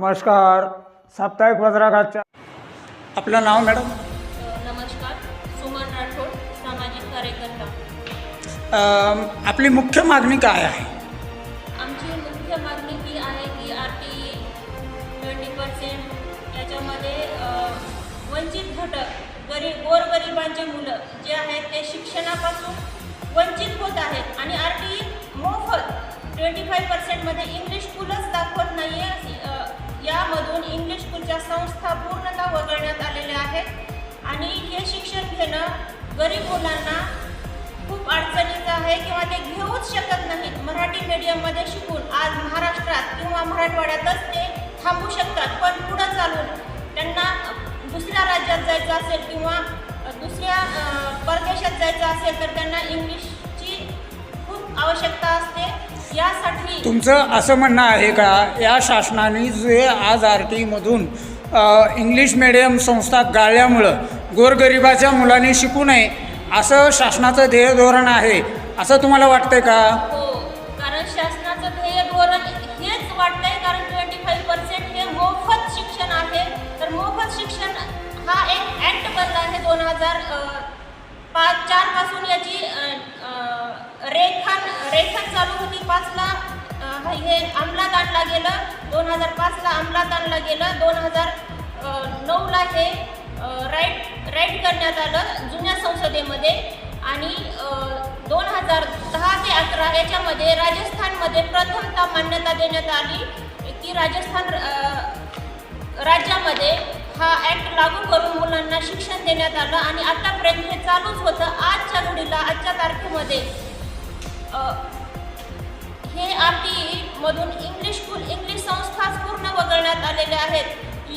नमस्कार साप्ताहिक पत्रकाच्या आपलं नाव मॅडम? नमस्कार सुमन राठोड सामाजिक कार्यकर्ता. आपली मुख्य मागणी काय आहे? आमची मुख्य मागणी ही आहे की आर टी ट्वेंटी पर्सेंट याच्यामध्ये वंचित घटक गरीब गोरगरिबांचे मुलं जे आहेत ते शिक्षणापासून वंचित होत आहेत. आणि आर टी मोफत ट्वेंटी फाय पर्सेंटमध्ये इंग्लिश स्कूलच संस्था पूर्णतः वगळण्यात आलेल्या आहेत. आणि हे शिक्षण घेणं गरीब मुलांना खूप अडचणीचं आहे किंवा ते घेऊच शकत नाहीत. मराठी मीडियममध्ये शिकून आज महाराष्ट्रात किंवा मराठवाड्यातच ते थांबू शकतात. पण पुढं चालून त्यांना दुसऱ्या राज्यात जायचं असेल किंवा दुसऱ्या परदेशात जायचं असेल तर त्यांना इंग्लिशची खूप आवश्यकता असते. यासाठी तुमचं असं म्हणणं आहे का? या शासनाने जे आज आर टीमधून इंग्लिश मिडियम संस्था गाळल्यामुळं गोरगरिबाच्या मुलांनी शिकू नये असं शासनाचं ध्येय धोरण आहे. असं तुम्हाला वाटतंय का? हो, कारण शासनाचं ध्येय धोरण हेच वाटतंय कारण ट्वेंटी फाईव्ह पर्सेंट हे मोफत शिक्षण आहे. तर मोफत शिक्षण हा एक ॲक्ट बनला आहे दोन हजार पाच चारपासून याची अ, अ, रेखन चालू होती. पाचला अ, हे अंमलात आणला गेलं दोन हजार पाचला अंमलात आणलं गेलं दोन हजार नऊला हे राईट राईट करण्यात आलं जुन्या संसदेमध्ये. आणि दोन हजार दहा ते अकरा याच्यामध्ये राजस्थानमध्ये प्रथमतः मान्यता देण्यात आली की राजस्थान राज्यामध्ये हा ॲक्ट लागू करून मुलांना शिक्षण देण्यात आलं. आणि आत्तापर्यंत हे चालूच होतं. आजच्या घडीला आजच्या तारखेमध्ये मधून इंग्लिश स्कूल इंग्लिश संस्थाच पूर्ण वगळण्यात आलेल्या आहेत.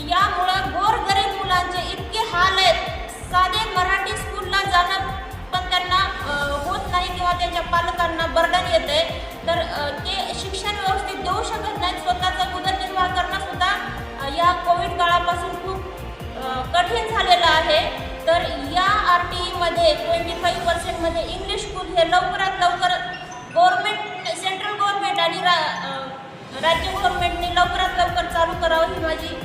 यामुळं गोरगरीब मुलांचे इतके हाल आहेत. साधे मराठी स्कूलला जाणं पण त्यांना होत नाही किंवा त्यांच्या पालकांना बर्डन येत आहे तर ते शिक्षण व्यवस्थित देऊ शकत नाहीत. स्वतःचा उदरनिर्वाह करणं सुद्धा या कोविड काळापासून खूप कठीण झालेलं आहे. तर या आर टीमध्ये ट्वेंटी फाईव्ह पर्सेंटमध्ये इंग्लिश स्कूल हे लवकरात लवकर गव्हर्मेंट सेंट्रल गव्हर्मेंट आणि रा राज्य गव्हर्मेंटने लवकरात लवकर चालू करावं ही माझी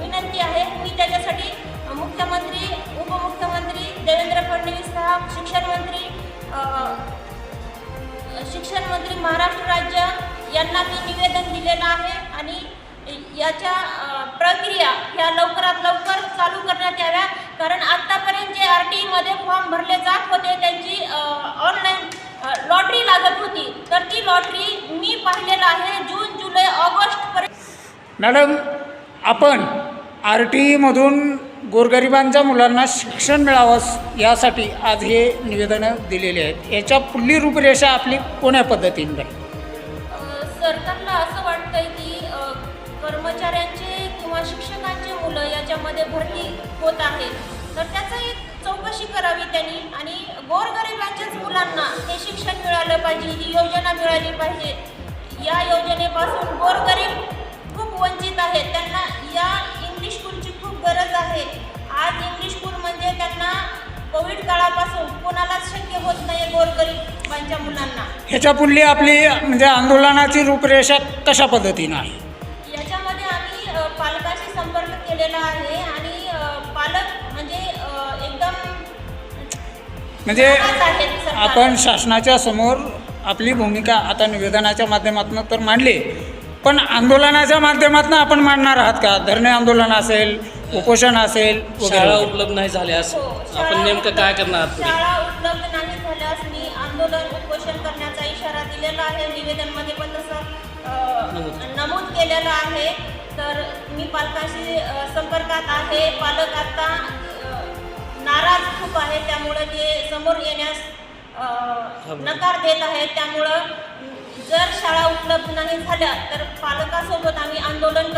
विनंती आहे. मी त्याच्यासाठी मुख्यमंत्री उपमुख्यमंत्री देवेंद्र फडणवीस साहेब शिक्षण मंत्री शिक्षण मंत्री महाराष्ट्र राज्य यांना मी निवेदन दिलेलं आहे आणि याच्या प्रक्रिया ह्या लवकरात लवकर चालू करण्यात याव्या. कारण आत्तापर्यंत जे आर टीमध्ये फॉर्म भरले जात होते त्यांची ऑनलाईन लॉटरी लागत होती. तर ती लॉटरी मी पाहिलेलं आहे जून जुलै ऑगस्टपर्यंत मॅडम आपण आर टीमधून गोरगरिबांच्या मुलांना शिक्षण मिळावं यासाठी आज हे निवेदनं दिलेली आहेत. याच्या पुढली रूपरेषा आपली कोण्या पद्धतीने सरकारला असं वाटतंय की कर्मचाऱ्यांचे किंवा शिक्षकांचे मुलं याच्यामध्ये भरती होत आहेत. तर त्याचं एक चौकशी करावी त्यांनी आणि गोरगरिबांच्याच मुलांना हे शिक्षण मिळालं पाहिजे ही योजना मिळाली पाहिजे. या योजनेपासून गोरगरीब खूप वंचित आहेत. त्यांना या इंग्लिश स्कूलची खूप गरज आहे. आज इंग्लिश स्कूल म्हणजे त्यांना कोविड काळापासून कोणालाच शक्य होत नाही गोरगरिबांच्या मुलांना. ह्याच्या पुढली आपली म्हणजे आंदोलनाची रूपरेषा कशा पद्धतीनं आहे? याच्यामध्ये आम्ही पालकाशी संपर्क केलेला आहे आणि म्हणजे. आपण शासनाच्या समोर आपली भूमिका आता निवेदनाच्या माध्यमातून तर मांडली पण आंदोलनाच्या माध्यमातून आपण मांडणार आहात का धरणे आंदोलन असेल उपोषण असेल शाळा वगैरे उपलब्ध नाही झाल्यास हो, आपण नेमकं काय करणार आहात? शाळा उपलब्ध नाही झाल्यास मी आंदोलन उपोषण करण्याचा इशारा दिलेला आहे निवेदनमध्ये पण तसं नमूद. केलेलं आहे तर मी पालकाशी संपर्कात आहे पालक आता नाराज खूप आहे त्यामुळे ते समोर येण्यास नकार देत आहेत. त्यामुळं जर शाळा उपलब्ध नाही झाल्या तर पालकासोबत आम्ही आंदोलन